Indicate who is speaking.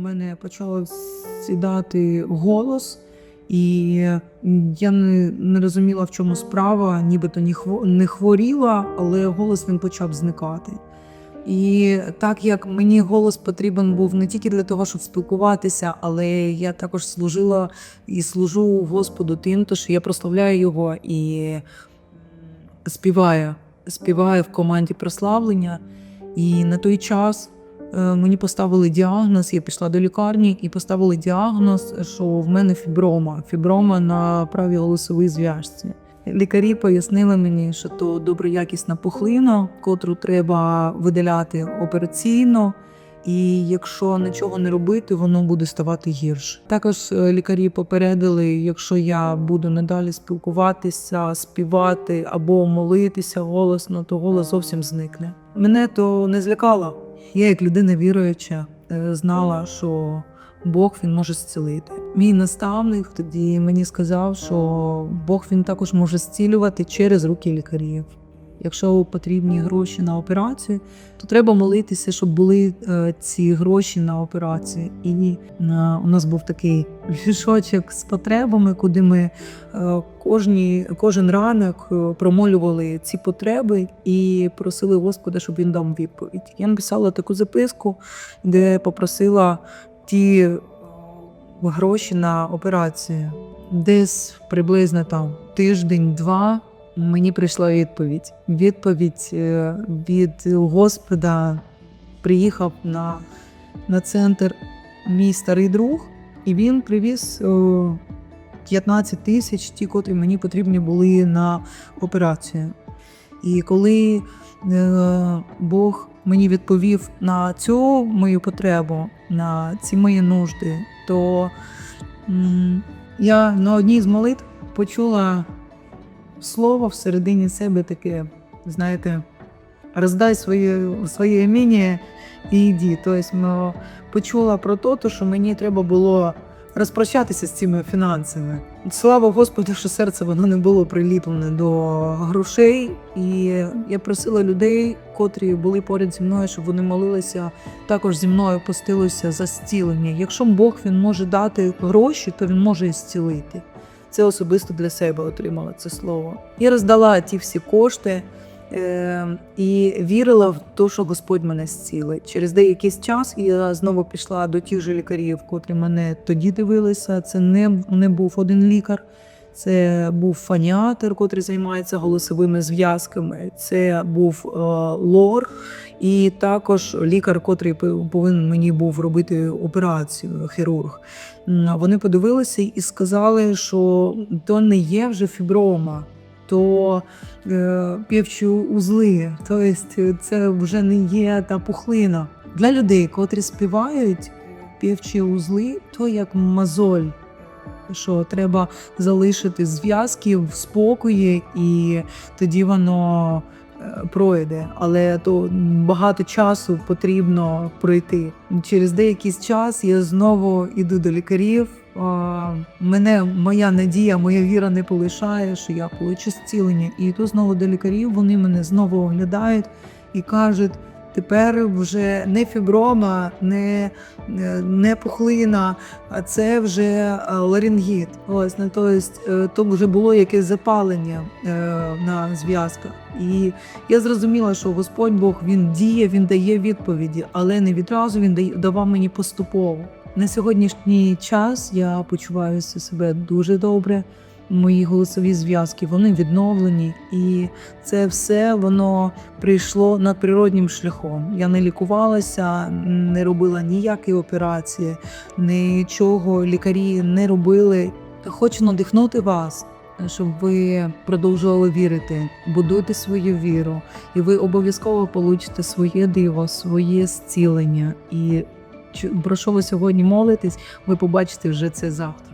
Speaker 1: мене почав сідати голос, і я не, не розуміла, в чому справа, нібито не хво- не хворіла, але голос він почав зникати. І так як мені голос потрібен був не тільки для того, щоб спілкуватися, але я також служила і служу Господу тим, що я прославляю його і співаю. Співаю в команді прославлення. І на той час мені поставили діагноз, я пішла до лікарні і поставили діагноз, що в мене фіброма, фіброма на правій голосовій зв'язці. Лікарі пояснили мені, що то доброякісна пухлина, котру треба видаляти операційно. І якщо нічого не робити, воно буде ставати гірше. Також е, лікарі попередили, якщо я буду надалі спілкуватися, співати або молитися голосно, то голос зовсім зникне. Мене то не злякало. Я, як людина віруюча, е, знала, що Бог він може зцілити. Мій наставник тоді мені сказав, що Бог він також може зцілювати через руки лікарів. Якщо потрібні гроші на операцію, то треба молитися, щоб були е, ці гроші на операцію. І е, у нас був такий вішочок з потребами, куди ми е, кожні, кожен ранок промолювали ці потреби і просили Господа, щоб він дав відповідь. Я написала таку записку, де попросила ті гроші на операцію. Десь приблизно там тиждень-два мені прийшла відповідь. Відповідь е, від Господа приїхав на, на центр мій старий друг, і він привіз е, 15 тисяч, ті, котрі мені потрібні були на операцію. І коли е, Бог мені відповів на цю мою потребу, на ці мої нужди, то я на одній з молитв почула слово всередині себе таке, знаєте, роздай своє, своє іміння і йди. Тобто почула про те, що мені треба було розпрощатися з цими фінансами. Слава Господу, що серце воно не було приліплене до грошей. І я просила людей, котрі були поряд зі мною, щоб вони молилися також зі мною постилися за зцілення. Якщо Бог він може дати гроші, то він може і зцілити. Це особисто для себе отримала це слово. Я роздала ті всі кошти е, і вірила в те, що Господь мене зцілить. Через деякий час я знову пішла до тих же лікарів, котрі мене тоді дивилися. Це не, не був один лікар. Це був фаніатор, котрий займається голосовими зв'язками. Це був е, лор, і також лікар, котрий повинен мені був робити операцію, хірург. Вони подивилися і сказали, що то не є вже фіброма, то е, півчі узли. Тобто це вже не є та пухлина. Для людей, котрі співають півчі узли, то як мозоль. Що треба залишити зв'язки в спокої, і тоді воно е, пройде. Але то багато часу потрібно пройти. Через деякий час я знову йду до лікарів. Мене моя надія, моя віра не полишає, що я получу зцілення. І йду знову до лікарів. Вони мене знову оглядають і кажуть. Тепер вже не фіброма, не, не пухлина, а це вже е, ларингіт. Ось ну, то, е, то вже було якесь запалення е, на зв'язках. І я зрозуміла, що Господь Бог він діє, він дає відповіді, але не відразу він давав мені поступово. На сьогоднішній час я почуваюся себе дуже добре. Мої голосові зв'язки вони відновлені, і це все воно прийшло надприроднім шляхом. Я не лікувалася, не робила ніякі операції, нічого лікарі не робили. Хочу надихнути вас, щоб ви продовжували вірити, будуйте свою віру, і ви обов'язково получите своє диво, своє зцілення. І про що ви сьогодні молитесь, ви побачите вже це завтра.